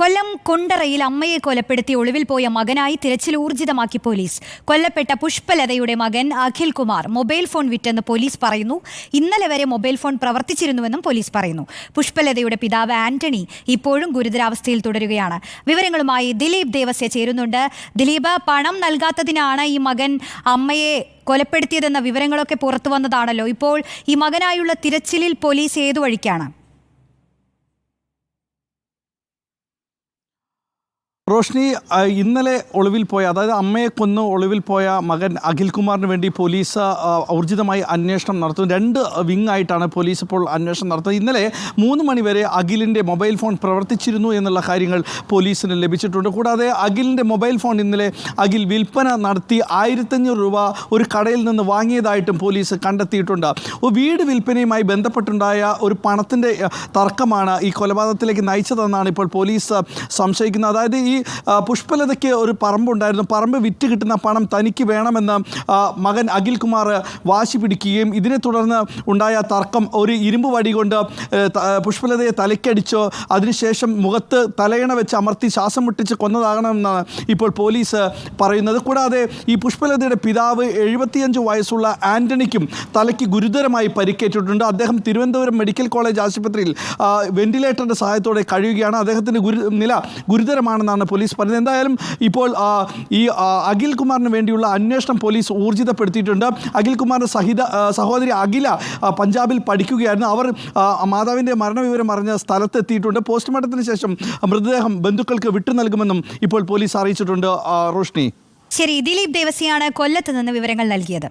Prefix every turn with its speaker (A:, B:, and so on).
A: കൊല്ലം കുണ്ടറയിൽ അമ്മയെ കൊലപ്പെടുത്തി ഒളിവിൽ പോയ മകനായി തിരച്ചിൽ ഊർജിതമാക്കി പോലീസ്. കൊല്ലപ്പെട്ട പുഷ്പലതയുടെ മകൻ അഖിൽ കുമാർ മൊബൈൽ ഫോൺ വിറ്റെന്ന് പോലീസ് പറയുന്നു. ഇന്നലെ വരെ മൊബൈൽ ഫോൺ പ്രവർത്തിച്ചിരുന്നുവെന്നും പോലീസ് പറയുന്നു. പുഷ്പലതയുടെ പിതാവ് ആന്റണി ഇപ്പോഴും ഗുരുതരാവസ്ഥയിൽ തുടരുകയാണ്. വിവരങ്ങളുമായി ദിലീപ് ദേവസ്യ ചേരുന്നുണ്ട്. ദിലീപ് പണം നൽകാത്തതിനാണ് ഈ മകൻ അമ്മയെ കൊലപ്പെടുത്തിയതെന്ന വിവരങ്ങളൊക്കെ പുറത്തു വന്നതാണല്ലോ. ഇപ്പോൾ ഈ മകനായുള്ള തിരച്ചിലിൽ പോലീസ് ഏതു വഴിക്കാണ്?
B: റോഷ്നി ഇന്നലെ ഒളിവിൽ പോയ അതായത് അമ്മയെ കൊന്ന് ഒളിവിൽ പോയ മകൻ അഖിൽ കുമാറിന് വേണ്ടി പോലീസ് ഊർജിതമായി അന്വേഷണം നടത്തുന്നു. രണ്ട് വിങ് ആയിട്ടാണ് പോലീസ് ഇപ്പോൾ അന്വേഷണം നടത്തുന്നത്. ഇന്നലെ മൂന്ന് മണിവരെ അഖിലിന്റെ മൊബൈൽ ഫോൺ പ്രവർത്തിച്ചിരുന്നു എന്നുള്ള കാര്യങ്ങൾ പോലീസിന് ലഭിച്ചിട്ടുണ്ട്. കൂടാതെ അഖിലിന്റെ മൊബൈൽ ഫോൺ ഇന്നലെ അഖിൽ വിൽപ്പന നടത്തി ആയിരത്തഞ്ഞൂറ് രൂപ ഒരു കടയിൽ നിന്ന് വാങ്ങിയതായിട്ടും പോലീസ് കണ്ടെത്തിയിട്ടുണ്ട്. വീട് വിൽപ്പനയുമായി ബന്ധപ്പെട്ടുണ്ടായ ഒരു പണത്തിന്റെ തർക്കമാണ് ഈ കൊലപാതകത്തിലേക്ക് നയിച്ചതെന്നാണ് ഇപ്പോൾ പോലീസ് സംശയിക്കുന്നത്. അതായത് ഈ പുഷ്പലതയ്ക്ക് ഒരു പറമ്പുണ്ടായിരുന്നു. പറമ്പ് വിറ്റ് കിട്ടുന്ന പണം തനിക്ക് വേണമെന്ന് മകൻ അഖിൽ കുമാർ വാശി പിടിക്കുകയും ഇതിനെ തുടർന്ന് ഉണ്ടായ തർക്കം ഒരു ഇരുമ്പ് വടി കൊണ്ട് പുഷ്പലതയെ തലയ്ക്കടിച്ചോ അതിനുശേഷം മുഖത്ത് തലയണ വെച്ച് അമർത്തി ശ്വാസം മുട്ടിച്ച് കൊന്നതാകണമെന്നാണ് ഇപ്പോൾ പോലീസ് പറയുന്നത്. കൂടാതെ ഈ പുഷ്പലതയുടെ പിതാവ് എഴുപത്തിയഞ്ച് വയസ്സുള്ള ആന്റണിക്കും തലയ്ക്ക് ഗുരുതരമായി പരിക്കേറ്റിട്ടുണ്ട്. അദ്ദേഹം തിരുവനന്തപുരം മെഡിക്കൽ കോളേജ് ആശുപത്രിയിൽ വെന്റിലേറ്ററിന്റെ സഹായത്തോടെ കഴിയുകയാണ്. അദ്ദേഹത്തിന്റെ ഗുരു നില ഗുരുതരമാണെന്നാണ് പോലീസ് പറഞ്ഞത്. എന്തായാലും ഇപ്പോൾ ഈ അഖിൽ കുമാറിന് വേണ്ടിയുള്ള അന്വേഷണം പോലീസ് ഊർജിതപ്പെടുത്തിയിട്ടുണ്ട്. അഖിൽ കുമാറിന്റെ സഹിത സഹോദരി അഖില പഞ്ചാബിൽ പഠിക്കുകയായിരുന്നു. അവർ മാതാവിന്റെ മരണവിവരം അറിഞ്ഞ സ്ഥലത്തെത്തിയിട്ടുണ്ട്. പോസ്റ്റ്മോർട്ടത്തിന് ശേഷം മൃതദേഹം ബന്ധുക്കൾക്ക് വിട്ടു നൽകുമെന്നും ഇപ്പോൾ പോലീസ് അറിയിച്ചിട്ടുണ്ട് റോഷ്നി.
A: ശരി ദിലീപ് ദേവസിയാണ് കൊല്ലത്ത് നിന്ന് വിവരങ്ങൾ നൽകിയത്.